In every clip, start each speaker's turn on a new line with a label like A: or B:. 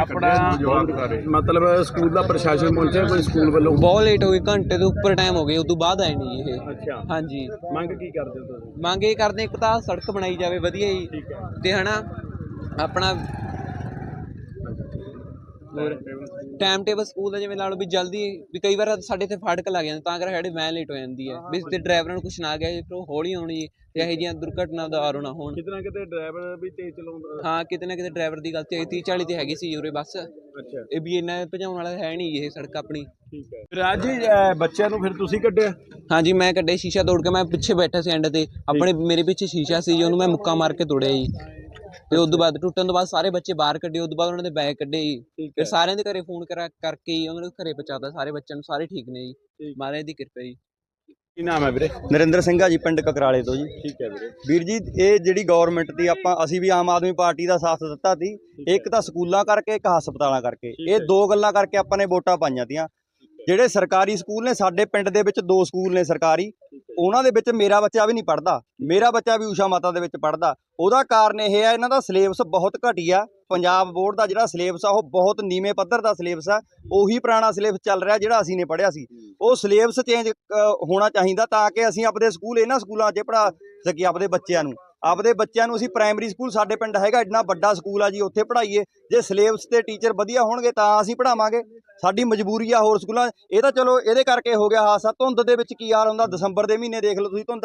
A: ਆਪਣਾ ਮਤਲਬ ਸਕੂਲ ਦਾ ਪ੍ਰਸ਼ਾਸਨ ਪਹੁੰਚਿਆ ਕੋਈ ਸਕੂਲ ਵੱਲੋਂ?
B: ਬਹੁਤ ਲੇਟ ਹੋ ਗਈ ਘੰਟੇ ਤੋਂ ਉੱਪਰ ਟਾਈਮ ਹੋ ਗਿਆ ਉਦੋਂ ਬਾਅਦ ਆਏ ਨਹੀਂ ਇਹ।
A: ਅੱਛਾ।
B: ਹਾਂਜੀ।
A: ਮੰਗ ਕੀ ਕਰਦੇ ਹੋ ਤੁਸੀਂ?
B: ਮੰਗ ਇਹ ਕਰਦੇ ਇੱਕ ਤਾਂ ਸੜਕ ਬਣਾਈ ਜਾਵੇ ਵਧੀਆ ਜੀ।
A: ਠੀਕ ਹੈ।
B: ਤੇ ਹਨਾ ਆਪਣਾ ਟਾਈਮ ਟੇਬਲ ਸਕੂਲ ਦਾ ਜਿਵੇਂ ਲਾ ਲਓ ਵੀ ਜਲਦੀ ਵੀ ਕਈ ਵਾਰ ਸਾਡੇ ਇੱਥੇ ਫਾਟਕ ਲੱਗ ਜਾਂਦੇ ਤਾਂ ਕਰਕੇ ਸਾਡੇ ਵੈਨ ਲੇਟ ਹੋ ਜਾਂਦੀ ਹੈ। ਵੀ ਤੇ ਡਰਾਈਵਰਾਂ ਨੂੰ ਕੁਛ ਨਾ ਗਿਆ ਫਿਰ ਉਹ ਹੌਲੀ ਆਉਣੀ ਤੇ ਇਹੋ ਜਿਹੀਆਂ ਦੁਰਘਟਨਾ ਦਾ ਆਰੋ ਨਾ ਹੋਣ।
A: ਕਿਤੇ ਨਾ ਕਿਤੇ ਡਰਾਈਵਰ ਵੀ ਤੇਜ਼ ਚਲਾਉਂਦਾ।
B: ਹਾਂ ਕਿਤੇ ਨਾ ਕਿਤੇ ਡਰਾਈਵਰ ਦੀ ਗਲਤੀ ਹੈ 30 40 ਤੇ ਹੈਗੀ ਸੀ ਉਰੇ ਬੱਸ।
A: ਅੱਛਾ।
B: ਇਹ ਵੀ ਇੰਨਾ ਭਜਾਉਣ ਵਾਲਾ ਹੈ ਨਹੀਂ ਇਹ ਸੜਕ ਆਪਣੀ।
A: ਠੀਕ ਹੈ। ਰਾਜ ਜੀ ਬੱਚਿਆਂ ਨੂੰ ਫਿਰ ਤੁਸੀਂ ਕੱਢਿਆ?
B: ਹਾਂਜੀ ਮੈਂ ਕੱਢੇ ਸ਼ੀਸ਼ਾ ਤੋੜ ਕੇ ਮੈਂ ਪਿੱਛੇ ਬੈਠਾ ਸੀ ਐਂਡ ਤੇ। ਆਪਣੇ ਮੇਰੇ ਪਿੱਛੇ ਸ਼ੀਸ਼ਾ ਸੀ ਜੀ ਉਹਨੂੰ ਮੈਂ ਮੁੱਕਾ ਮਾਰ ਕੇ ਤੋੜਿਆ ਜੀ। ਤੇ ਉਸ ਤੋਂ ਬਾਅਦ ਟੁੱਟਣ ਤੋਂ ਬਾਅਦ ਸਾਰੇ ਬੱਚੇ ਬਾਹਰ ਕੱਢੇ ਉਸ ਤੋਂ ਬਾਅਦ ਉਹਨਾਂ ਦੇ ਬੈਗ ਕੱਢੇ ਜੀ। ਫਿਰ ਸਾਰਿਆਂ ਦੇ ਘਰੇ ਫੋਨ ਕਰਾ ਕਰਕੇ ਹੀ ਉਹਨਾਂ ਨੂੰ ਘਰੇ ਪਹੁੰਚਾਤਾ ਸਾਰੇ ਬੱਚਿਆਂ ਨੂੰ ਸਾਰੇ ਠੀਕ ਨੇ ਜੀ। ਮਹਾਰਾਜ ਦੀ ਕਿਰਪਾ ਜੀ।
A: ਕੀ ਨਾਮ ਹੈ ਵੀਰੇ?
C: ਨਰਿੰਦਰ ਸਿੰਘ ਆ ਜੀ ਪਿੰਡ ਕਕਰਾਲੇ ਤੋਂ ਜੀ।
A: ਠੀਕ ਹੈ ਵੀਰੇ।
C: ਵੀਰ ਜੀ ਇਹ ਜਿਹੜੀ ਗਵਰਨਮੈਂਟ ਦੀ ਆਪਾਂ ਅਸੀਂ ਵੀ ਆਮ ਆਦਮੀ ਪਾਰਟੀ ਦਾ ਸਾਥ ਦਿੱਤਾ ਸੀ। ਇੱਕ ਤਾਂ ਸਕੂਲਾਂ ਕਰਕੇ ਇੱਕ ਹਸਪਤਾਲਾਂ ਕਰਕੇ। ਇਹ ਦੋ ਗੱਲਾਂ ਕਰਕੇ ਆਪਾਂ ਨੇ ਵੋਟਾਂ ਪਾਈਆਂ ਤੀਆਂ। ਜਿਹੜੇ ਸਰਕਾਰੀ ਸਕੂਲ ਨੇ, ਸਾਡੇ ਪਿੰਡ ਦੇ ਵਿੱਚ ਦੋ ਸਕੂਲ ਨੇ ਸਰਕਾਰੀ। ਉਹਨਾਂ ਦੇ ਵਿੱਚ ਮੇਰਾ ਬੱਚਾ ਵੀ ਨਹੀਂ ਪੜਦਾ ਮੇਰਾ ਬੱਚਾ ਵੀ ਊਸ਼ਾ ਮਾਤਾ ਦੇ ਵਿੱਚ ਪੜਦਾ ਉਹਦਾ ਕਾਰਨ ਇਹ ਹੈ ਇਹਨਾਂ ਦਾ ਸਿਲੇਬਸ ਬਹੁਤ ਘਟੀਆ ਪੰਜਾਬ ਬੋਰਡ ਦਾ ਜਿਹੜਾ ਸਿਲੇਬਸ ਆ, ਉਹ ਬਹੁਤ ਨੀਵੇਂ ਪੱਧਰ ਦਾ ਸਿਲੇਬਸ ਆ। ਉਹੀ ਪੁਰਾਣਾ ਸਿਲੇਬਸ ਚੱਲ ਰਿਹਾ ਜਿਹੜਾ ਅਸੀਂ ਨੇ ਪੜਿਆ ਸੀ। ਉਹ ਸਿਲੇਬਸ ਚੇਂਜ ਹੋਣਾ ਚਾਹੀਦਾ ਤਾਂ ਕਿ ਅਸੀਂ ਆਪਣੇ ਸਕੂਲ, ਇਹਨਾਂ ਸਕੂਲਾਂ 'ਚ ਪੜਾ ਸਕੀਏ, ਆਪਣੇ ਬੱਚਿਆਂ ਨੂੰ। ਆਪਦੇ ਬੱਚਿਆਂ ਨੂੰ ਅਸੀਂ ਪ੍ਰਾਇਮਰੀ ਸਕੂਲ ਸਾਡੇ ਪਿੰਡ ਹੈਗਾ, ਇੰਨਾ ਵੱਡਾ ਸਕੂਲ ਆ ਜੀ, ਉੱਥੇ ਪੜ੍ਹਾਈਏ। ਜੇ ਸਿਲੇਬਸ ਤੇ ਟੀਚਰ ਵਧੀਆ ਹੋਣਗੇ ਤਾਂ ਅਸੀਂ ਪੜ੍ਹਾਵਾਂਗੇ। ਸਾਡੀ ਮਜਬੂਰੀ ਆ ਹੋਰ ਸਕੂਲਾਂ, ਇਹ ਤਾਂ ਚਲੋ ਇਹਦੇ ਕਰਕੇ ਹੋ ਗਿਆ ਹਾਸਾ ਧੁੰਦ ਦੇ ਵਿੱਚ ਕੀ ਹਾਲ ਹੁੰਦਾ? ਦਸੰਬਰ ਦੇ ਮਹੀਨੇ ਦੇਖ ਲਓ ਤੁਸੀਂ ਧੁੰਦ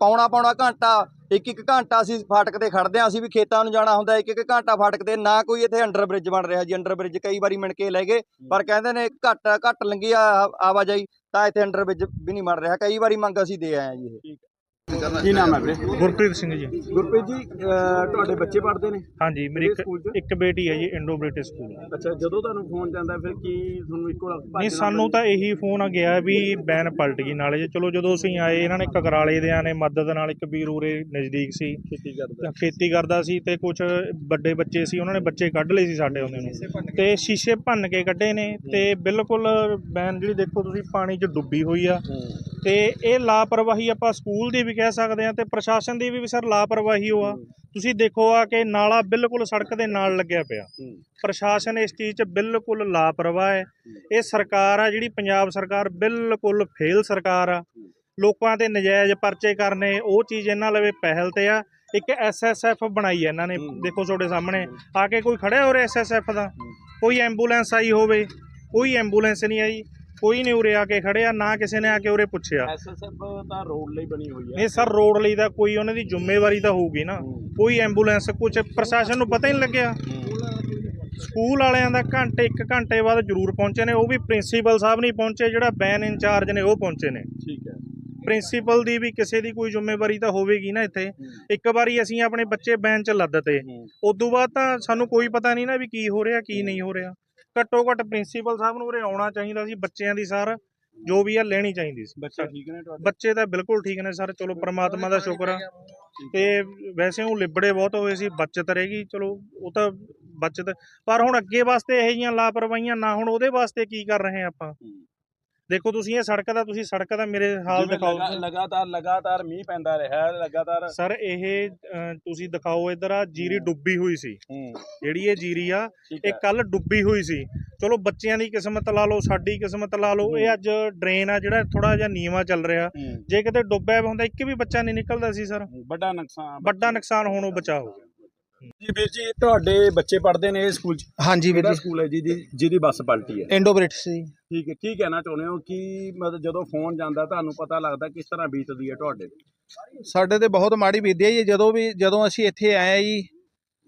C: ਪੌਣਾ ਪੌਣਾ ਘੰਟਾ, ਇੱਕ ਇੱਕ ਘੰਟਾ ਅਸੀਂ ਫਾਟਕ ਤੇ ਖੜਦੇ ਹਾਂ, ਅਸੀਂ ਵੀ ਖੇਤਾਂ ਨੂੰ ਜਾਣਾ ਹੁੰਦਾ, ਇੱਕ ਇੱਕ ਘੰਟਾ ਫਾਟਕ ਤੇ, ਨਾ ਕੋਈ ਇੱਥੇ ਅੰਡਰ ਬ੍ਰਿਜ ਬਣ ਰਿਹਾ ਜੀ, ਅੰਡਰ ਬ੍ਰਿਜ ਕਈ ਵਾਰੀ ਮਿਣ ਕੇ ਲੈ ਗਏ, ਪਰ ਕਹਿੰਦੇ ਨੇ ਘੱਟ ਘੱਟ ਲੰਗੀ ਆਵਾਜਾਈ, ਤਾਂ ਇੱਥੇ ਅੰਡਰ ਬ੍ਰਿਜ ਵੀ ਨਹੀਂ ਬਣ ਰਿਹਾ, ਕਈ ਵਾਰੀ ਮੰਗ ਅਸੀਂ ਦੇ ਆਏ ਹਾਂ ਜੀ ਇਹ।
A: ਕੀ ਨਾਮ ਹੈ ਵੀਰੇ?
D: ਗੁਰਪ੍ਰੀਤ ਸਿੰਘ ਜੀ।
A: ਗੁਰਪ੍ਰੀਤ ਜੀ ਅਹ, ਤੁਹਾਡੇ ਬੱਚੇ ਪੜ੍ਹਦੇ ਨੇ?
D: ਹਾਂਜੀ ਮੇਰੀ ਇੱਕ
A: ਸਕੂਲ 'ਚ?
D: ਇੱਕ ਬੇਟੀ ਹੈ ਜੀ ਇੰਡੋ ਬ੍ਰਿਟਿਸ਼ ਸਕੂਲ।
A: ਅੱਛਾ ਜਦੋਂ ਤੁਹਾਨੂੰ ਫੋਨ ਜਾਂਦਾ ਫਿਰ ਕੀ ਤੁਹਾਨੂੰ ਇੱਕੋ ਲੱਖ
D: ਨਹੀਂ ਸਾਨੂੰ ਤਾਂ ਇਹੀ ਫੋਨ ਆ ਗਿਆ ਵੀ ਬੈਨ ਪਲਟ ਗਈ ਨਾਲੇ। 'ਚ। ਚਲੋ ਜਦੋਂ ਅਸੀਂ ਆਏ ਇਹਨਾਂ ਨੇ ਕਕਰਾਲੇ ਦਿਆਂ ਨੇ ਮਦਦ ਨਾਲ ਇੱਕ ਵੀਰ ਉਰੇ ਨਜ਼ਦੀਕ ਸੀ।
A: ਖੇਤੀ ਕਰਦਾ
D: ਤਾਂ ਖੇਤੀ ਕਰਦਾ ਸੀ ਤੇ ਕੁਝ ਵੱਡੇ ਬੱਚੇ ਸੀ ਉਹਨਾਂ ਨੇ ਬੱਚੇ ਕੱਢ ਲਏ ਸੀ ਸਾਡੇ ਆਉਂਦੇ ਨੂੰ। ਤੇ ਸ਼ੀਸ਼ੇ ਭੰਨ ਕੇ ਕੱਢੇ ਨੇ ਤੇ ਬਿਲਕੁਲ ਬੈਨ ਜਿਹੜੀ ਦੇਖੋ ਤੁਸੀਂ ਪਾਣੀ 'ਚ ਡੁੱਬੀ ਹੋਈ ਆ। ਤੇ ਇਹ ਲਾਪਰਵਾਹੀ ਆਪਾਂ ਸਕੂਲ ਦੀ ਵੀ ਕਹਿ ਸਕਦੇ ਆ ਤੇ ਪ੍ਰਸ਼ਾਸਨ ਦੀ ਵੀ ਸਰ ਲਾਪਰਵਾਹੀ ਹੋਆ ਤੁਸੀਂ ਦੇਖੋ ਆ ਕਿ ਨਾਲਾ ਬਿਲਕੁਲ ਸੜਕ ਦੇ ਨਾਲ ਲੱਗਿਆ ਪਿਆ। ਪ੍ਰਸ਼ਾਸਨ ਇਸ ਚੀਜ਼ 'ਚ ਬਿਲਕੁਲ ਲਾਪਰਵਾਹ ਹੈ। ਇਹ ਸਰਕਾਰ ਆ ਜਿਹੜੀ ਪੰਜਾਬ ਸਰਕਾਰ ਬਿਲਕੁਲ ਫੇਲ ਸਰਕਾਰ ਆ। ਲੋਕਾਂ ਤੇ ਨਜਾਇਜ਼ ਪਰਚੇ ਕਰਨੇ ਉਹ ਚੀਜ਼ ਇਹਨਾਂ ਲਵੇ ਪਹਿਲ ਤੇ ਆ। ਇੱਕ ਐਸਐਸਐਫ ਬਣਾਈ ਹੈ ਇਹਨਾਂ ਨੇ। ਦੇਖੋ ਤੁਹਾਡੇ ਸਾਹਮਣੇ। ਆ ਕੇ ਕੋਈ ਖੜਿਆ ਹੋ ਰਿਹਾ ਐਸਐਸਐਫ ਦਾ? ਕੋਈ ਐਂਬੂਲੈਂਸ ਆਈ ਹੋਵੇ। ਕੋਈ ਐਂਬੂਲੈਂਸ ਨਹੀਂ ਆਈ। ਕੋਈ ਨਹੀਂ ਉਰੇ ਆ ਕੇ ਖੜਿਆ ਨਾ ਕਿਸੇ ਨੇ ਆ ਕੇ ਉਰੇ ਪੁੱਛਿਆ।
A: ਐਸਐਸਐਫ ਤਾਂ ਰੋਡ ਲਈ ਬਣੀ ਹੋਈ ਹੈ।
D: ਨਹੀਂ ਸਰ ਰੋਡ ਲਈ ਤਾਂ ਕੋਈ ਉਹਨਾਂ ਦੀ ਜ਼ਿੰਮੇਵਾਰੀ ਤਾਂ ਹੋਊਗੀ ਨਾ। ਕੋਈ ਐਂਬੂਲੈਂਸ ਕੁਝ ਪ੍ਰਸ਼ਾਸਨ ਨੂੰ ਪਤਾ ਹੀ ਨਹੀਂ ਲੱਗਿਆ। ਸਕੂਲ ਵਾਲਿਆਂ ਦਾ ਘੰਟੇ ਇੱਕ ਘੰਟੇ ਬਾਅਦ ਜ਼ਰੂਰ ਪਹੁੰਚੇ ਨੇ ਉਹ ਵੀ ਪ੍ਰਿੰਸੀਪਲ ਸਾਹਿਬ ਨਹੀਂ ਪਹੁੰਚੇ ਜਿਹੜਾ ਬੈਨ ਇੰਚਾਰਜ ਨੇ ਉਹ ਪਹੁੰਚੇ ਨੇ।
A: ਠੀਕ ਹੈ।
D: ਪ੍ਰਿੰਸੀਪਲ ਦੀ ਵੀ ਕਿਸੇ ਦੀ ਕੋਈ ਜ਼ਿੰਮੇਵਾਰੀ ਤਾਂ ਹੋਵੇਗੀ ਨਾ ਇੱਥੇ। ਇੱਕ ਵਾਰੀ ਅਸੀਂ ਆਪਣੇ ਬੱਚੇ ਬੈਨ 'ਚ ਲੱਦਤੇ ਉਦੋਂ ਬਾਅਦ ਤਾਂ ਸਾਨੂੰ ਕੋਈ ਪਤਾ ਨਹੀਂ ਨਾ ਵੀ ਕੀ ਹੋ ਰਿਹਾ ਕੀ ਨਹੀਂ ਹੋ ਰਿਹਾ। ਘੱਟੋ ਘੱਟ ਪ੍ਰਿੰਸੀਪਲ ਸਾਹਿਬ ਨੂੰ ਉਰੇ ਆਉਣਾ ਚਾਹੀਦਾ ਸੀ ਬੱਚਿਆਂ ਦੀ ਸਰ ਜੋ ਵੀ ਆ ਲੈਣੀ ਚਾਹੀਦੀ ਸੀ।
A: ਬੱਚਾ ਠੀਕ ਨੇ ਤੁਹਾਡੇ?
D: ਬੱਚੇ ਤਾਂ ਬਿਲਕੁਲ ਠੀਕ ਨੇ ਸਰ ਚਲੋ ਪ੍ਰਮਾਤਮਾ ਦਾ ਸ਼ੁਕਰ ਆ। ਤੇ ਵੈਸੇ ਉਹ ਲਿਬੜੇ ਬਹੁਤ ਹੋਏ ਸੀ ਬਚਤ ਰਹੇਗੀ ਚਲੋ ਉਹ ਤਾਂ ਬਚਤ ਪਰ ਹੁਣ ਅੱਗੇ ਵਾਸਤੇ ਇਹੋ ਜਿਹੀਆਂ ਲਾਪਰਵਾਹੀਆਂ ਨਾ ਹੁਣ ਉਹਦੇ ਵਾਸਤੇ ਕੀ ਕਰ ਰਹੇ ਆਪਾਂ? ਦੇਖੋ ਤੁਸੀਂ ਇਹ ਸੜਕ ਦਾ ਤੁਸੀਂ ਸੜਕ ਦਾ ਮੇਰੇ ਹਾਲ ਦਿਖਾਓ।
A: ਲਗਾ- ਲਗਾਤਾਰ ਲਗਾਤਾਰ ਮੀਂਹ ਪੈਂਦਾ ਰਿਹਾ ਲਗਾਤਾਰ
D: ਸਰ ਇਹ ਤੁਸੀਂ ਦਿਖਾਓ ਇਧਰ ਆ ਜੀਰੀ ਡੁੱਬੀ ਹੋਈ ਸੀ। ਜਿਹੜੀ ਇਹ ਜੀਰੀ ਆ ਇਹ ਕੱਲ ਡੁੱਬੀ ਹੋਈ ਸੀ। ਚਲੋ ਬੱਚਿਆਂ ਦੀ ਕਿਸਮਤ ਲਾ ਲਓ ਸਾਡੀ ਕਿਸਮਤ ਲਾ ਲਓ ਇਹ ਅੱਜ ਡਰੇਨ ਆ ਜਿਹੜਾ ਥੋੜਾ ਜਿਹਾ ਨੀਵਾ ਚੱਲ ਰਿਹਾ। ਜੇ ਕਿਤੇ ਡੁੱਬਿਆ ਹੁੰਦਾ ਇੱਕ ਵੀ ਬੱਚਾ ਨਹੀਂ ਨਿਕਲਦਾ ਸੀ ਸਰ।
A: ਵੱਡਾ ਨੁਕਸਾਨ।
D: ਵੱਡਾ ਨੁਕਸਾਨ ਹੋਣੋਂ ਬਚਾ ਹੋ ਗਿਆ।
A: ਜੀ ਵੀਰ ਜੀ ਤੁਹਾਡੇ ਬੱਚੇ ਪੜ੍ਹਦੇ ਨੇ ਇਹ ਸਕੂਲ ਚ?
E: ਹਾਂਜੀ ਵੀਰ
A: ਕਿਹੜਾ
E: ਜੀ।
A: ਸਕੂਲ ਹੈ ਜੀ ਦੀ- ਜਿਹਦੀ ਬੱਸ ਪਲਟੀ ਹੈ?
E: ਇੰਡੋ ਬ੍ਰਿਟਿਸ਼ ਜੀ।
A: ਠੀਕ ਹੈ ਕੀ ਕਹਿਣਾ ਚਾਹੁੰਦੇ ਹੋ? ਕਿ ਮਤਲਬ ਜਦੋਂ ਫੋਨ ਜਾਂਦਾ ਤੁਹਾਨੂੰ ਪਤਾ ਲੱਗਦਾ ਕਿਸ ਤਰ੍ਹਾਂ ਬੀਤਦੀ ਹੈ ਤੁਹਾਡੇ? ਤੇ?
E: ਸਾਡੇ ਤੇ ਬਹੁਤ ਮਾੜੀ ਹੈ ਜੀ ਜਦੋਂ ਵੀ ਜਦੋਂ ਅਸੀਂ ਇੱਥੇ ਆਏ ਆ ਜੀ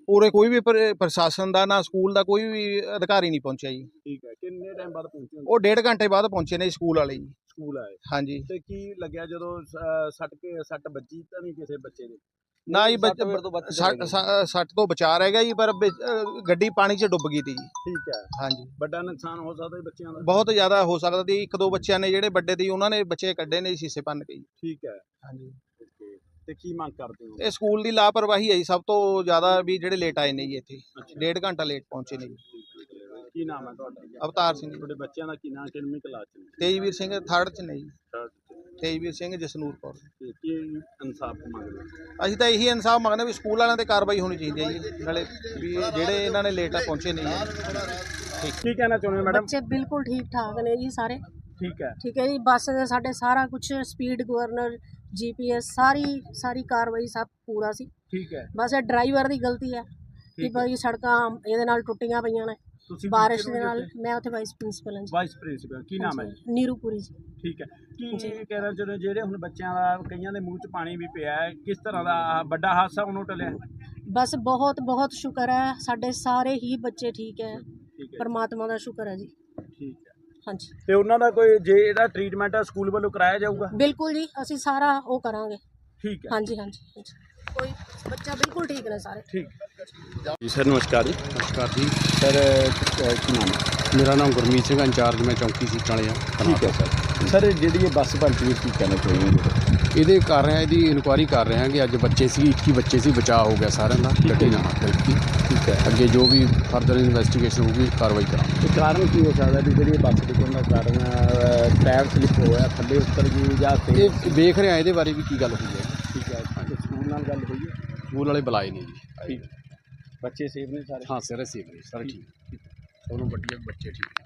E: ਪੂਰੇ ਕੋਈ ਵੀ ਪ੍ਰ- ਪ੍ਰਸ਼ਾਸਨ ਦਾ ਨਾ ਸਕੂਲ ਦਾ ਕੋਈ ਵੀ ਅਧਿਕਾਰੀ ਨਹੀਂ ਪਹੁੰਚਿਆ ਜੀ।
A: ਠੀਕ ਹੈ ਕਿੰਨੇ ਟਾਈਮ ਬਾਅਦ ਪਹੁੰਚੇ ਹੋ?
E: ਉਹ ਡੇਢ ਘੰਟੇ ਬਾਅਦ ਪਹੁੰਚੇ ਨੇ ਜੀ ਸਕੂਲ ਵਾਲੇ ਜੀ।
A: ਸਕੂਲ ਆਏ।
E: ਹਾਂਜੀ।
A: ਤੇ ਕੀ ਲੱਗਿਆ ਜਦੋਂ ਸੱਟ ਕੇ ਸੱਟ ਵੱਜੀ ਤਾਂ ਨਹੀਂ ਕਿਸੇ ਬੱਚੇ ਦੇ?
E: ਨਾ ਹੀ ਬੱਚ-
B: ਸੱਟ ਤੋਂ ਬਚ
E: ਤੋਂ ਗਿਆ ਜੀ ਪਰ ਗੱਡੀ ਪਾਣੀ 'ਚ ਡੁੱਬ ਗਈ ਤੀ ਜੀ।
A: ਠੀਕ ਹੈ।
E: ਹਾਂਜੀ।
A: ਵੱਡਾ ਨੁਕਸਾਨ ਹੋ ਸਕਦਾ ਜੀ ਬੱਚਿਆਂ ਦਾ।
E: ਬਹੁਤ ਜ਼ਿਆਦਾ ਹੋ ਸਕਦਾ ਸੀ ਇੱਕ ਦੋ ਬੱਚਿਆਂ ਨੇ ਜਿਹੜੇ ਵੱਡੇ ਸੀ ਉਹਨਾਂ ਨੇ ਬੱਚੇ ਕੱਢੇ ਨੇ ਜੀ ਸ਼ੀਸ਼ੇ ਭੰਨ ਕੇ ਜੀ।
A: ਠੀਕ ਹੈ।
E: ਹਾਂਜੀ।
A: ਤੇ ਕੀ ਮੰਗ ਕਰਦੇ ਹੋ?
E: ਇਹ ਸਕੂਲ ਦੀ ਲਾਪਰਵਾਹੀ ਹੈ ਜੀ ਸਭ ਤੋਂ ਜ਼ਿਆਦਾ ਵੀ ਜਿਹੜੇ ਲੇਟ ਆਏ ਨੇ ਜੀ ਇੱਥੇ। ਡੇਢ ਘੰਟਾ ਲੇਟ ਪਹੁੰਚੇ ਨੇ ਜੀ।
A: ਕੀ ਨਾਮ ਹੈ ਤੁਹਾਡਾ?
E: ਅਵਤਾਰ ਸਿੰਘ ਜੀ।
A: ਤੁਹਾਡੇ ਬੱਚਿਆਂ ਦਾ ਕੀ ਨਾਮ ਕਿੰਨੀ ਕਲਾਸ ਚ ਨੇ?
E: ਤੇਜਵੀਰ ਸਿੰਘ ਥਰਡ 'ਚ ਨੇ ਜੀ।
A: Third ਚ।
E: ਤੇਜਵੀਰ ਸਿੰਘ ਜਸਨੂਰ ਕੌਰ
A: ਤੇ ਕੀ ਇਨਸਾਫ ਮੰਗਦੇ ਹੋ?
E: ਅਸੀਂ ਤਾਂ ਇਹੀ ਇਨਸਾਫ ਮੰਗਦੇ ਵੀ ਸਕੂਲ ਵਾਲਿਆਂ ਤੇ ਕਾਰਵਾਈ ਹੋਣੀ ਚਾਹੀਦੀ ਹੈ ਜੀ। ਨਾਲੇ ਵੀ ਜਿਹੜੇ ਇਹਨਾਂ ਨੇ ਲੇਟ ਆ ਪਹੁੰਚੇ ਨਹੀਂ ਜੀ
A: ਕੀ ਕਹਿਣਾ ਚਾਹੁੰਦੇ ਹੋ ਮੈਡਮ?
F: ਬੱਚੇ ਬਿਲਕੁਲ ਠੀਕ ਠਾਕ ਨੇ ਜੀ ਸਾਰੇ।
A: ਠੀਕ ਹੈ।
F: ਠੀਕ ਹੈ ਜੀ ਬੱਸ ਦੇ ਸਾਡੇ ਸਾਰਾ ਕੁਝ ਸਪੀਡ ਗਵਰਨਰ ਜੀਪੀਐਸ ਸਾਰੀ ਸਾਰੀ ਕਾਰਵਾਈ ਸਭ ਪੂਰਾ ਸੀ।
A: ਠੀਕ ਹੈ।
F: ਬਸ ਇਹ ਡਰਾਈਵਰ ਦੀ ਗਲਤੀ ਹੈ ਕਿ
A: ਹੈ।
F: ਭਾਈ ਸੜਕਾਂ ਇਹਦੇ ਨਾਲ ਟੁੱਟੀਆਂ ਪਈਆਂ ਨੇ।
A: ਤੁਸੀਂ
F: ਬਾਰਿਸ਼ ਦੇ ਨਾਲ ਮੈਂ ਉੱਥੇ ਵਾਈਸ ਪ੍ਰਿੰਸੀਪਲ ਹਾਂ ਜੀ।
A: ਵਾਈਸ ਪ੍ਰਿੰਸੀਪਲ ਕੀ ਨਾਮ ਹੈ ਜੀ?
F: ਨੀਰੂਪੁਰੀ ਜੀ।
A: ਠੀਕ ਹੈ। ਕੀ। ਕਹਿਣਾ ਚਾਹੁੰਦੇ ਜਿਹੜੇ ਹੁਣ ਬੱਚਿਆਂ ਦਾ ਕਈਆਂ ਦੇ ਮੂੰਹ 'ਚ ਪਾਣੀ ਵੀ ਪਿਆ ਹੈ ਕਿਸ ਤਰ੍ਹਾਂ ਦਾ ਵੱਡਾ ਹਾਦਸਾ ਉਹਨੂੰ ਟਲਿਆ?
F: ਬਸ ਬਹੁਤ ਬਹੁਤ ਸ਼ੁਕਰ ਹੈ ਸਾਡੇ ਸਾਰੇ ਹੀ ਬੱਚੇ ਠੀਕ ਹੈ। ਪਰਮਾਤਮਾ ਦਾ ਸ਼ੁਕਰ ਹੈ ਜੀ।
A: ਠੀਕ ਹੈ।
F: ਹਾਂਜੀ।
A: ਤੇ ਉਹਨਾਂ ਦਾ ਕੋਈ ਜੇ ਇਹਦਾ ਟ੍ਰੀਟਮੈਂਟ ਆ ਸਕੂਲ ਵੱਲੋਂ ਕਰਾਇਆ ਜਾਊਗਾ?
F: ਬਿਲਕੁਲ ਜੀ ਅਸੀਂ ਸਾਰਾ ਉਹ ਕਰਾਂਗੇ।
A: ਠੀਕ ਹੈ।
F: ਹਾਂਜੀ ਹਾਂਜੀ। ਕੋਈ ਬੱਚਾ ਬਿਲਕੁਲ ਠੀਕ ਨੇ ਸਾਰੇ।
A: ਠੀਕ। ਜੀ ਸਰ ਨਮਸਕਾਰ ਜੀ।
G: ਨਮਸਕਾਰ ਜੀ।
A: ਸਰ ਕੀ ਨਾਮ ਹੈ?
G: ਮੇਰਾ ਨਾਮ ਗੁਰਮੀਤ ਸਿੰਘ ਇੰਚਾਰਜ ਮੈਂ ਚੌਂਕੀ ਸੀਟਾਂ ਵਾਲੇ ਆ
A: ਠੀਕ ਹੈ ਸਰ। ਸਰ ਜਿਹੜੀ ਇਹ ਬੱਸ ਭਰਤੀ ਵਿੱਚ ਕੀ ਕਹਿਣਾ ਚਾਹੁੰਦੇ ਹੋ?
G: ਇਹਦੇ ਕਰ ਰਹੇ ਆ ਇਹਦੀ ਇਨਕੁਆਇਰੀ ਕਰ ਰਹੇ ਆ ਕਿ ਅੱਜ ਬੱਚੇ ਸੀ 21 ਬੱਚੇ ਸੀ ਬਚਾਅ ਹੋ ਗਿਆ ਸਾਰਿਆਂ ਦਾ ਗੱਡੀ ਨਾਲ। ਬਿਲਕੀ
A: ਠੀਕ ਹੈ।
G: ਅੱਗੇ ਜੋ ਵੀ ਫਰਦਰ ਇਨਵੈਸਟੀਗੇਸ਼ਨ ਹੋਊਗੀ ਕਾਰਵਾਈ ਕਰਾਂਗੇ।
A: ਤੇ ਕਾਰਨ ਕੀ ਹੋ ਸਕਦਾ ਵੀ ਜਿਹੜੀ ਇਹ ਬੱਸ ਡਿੱਗਣ ਦਾ ਕਾਰਨ ਅਹ, ਟਾਇਰ ਸਲਿਪ ਹੋਇਆ ਥੱਲੇ ਉੱਤਰ ਗਈ ਜਾਂ ਤੇ
G: ਇਹ ਵੇਖ ਰਹੇ ਆ ਇਹਦੇ ਬਾਰੇ ਵੀ ਕੀ ਗੱਲ ਹੋਈ ਹੈ
A: ਠੀਕ ਹੈ। ਨਾਲ ਗੱਲ ਹੋਈ ਹੈ?
G: ਸਕੂਲ ਵਾਲੇ ਬੁਲਾਏ ਨੇ ਜੀ
A: ਠੀਕ। ਬੱਚੇ ਸੇਫ ਨੇ ਸਾਰੇ?
G: ਹਾਂ ਸਰ ਅਸੀਂ ਸਾਰੇ ਠੀਕ। ਸਭ ਨੂੰ ਵੱਡੀਆਂ ਬੱਚੇ ਠੀਕ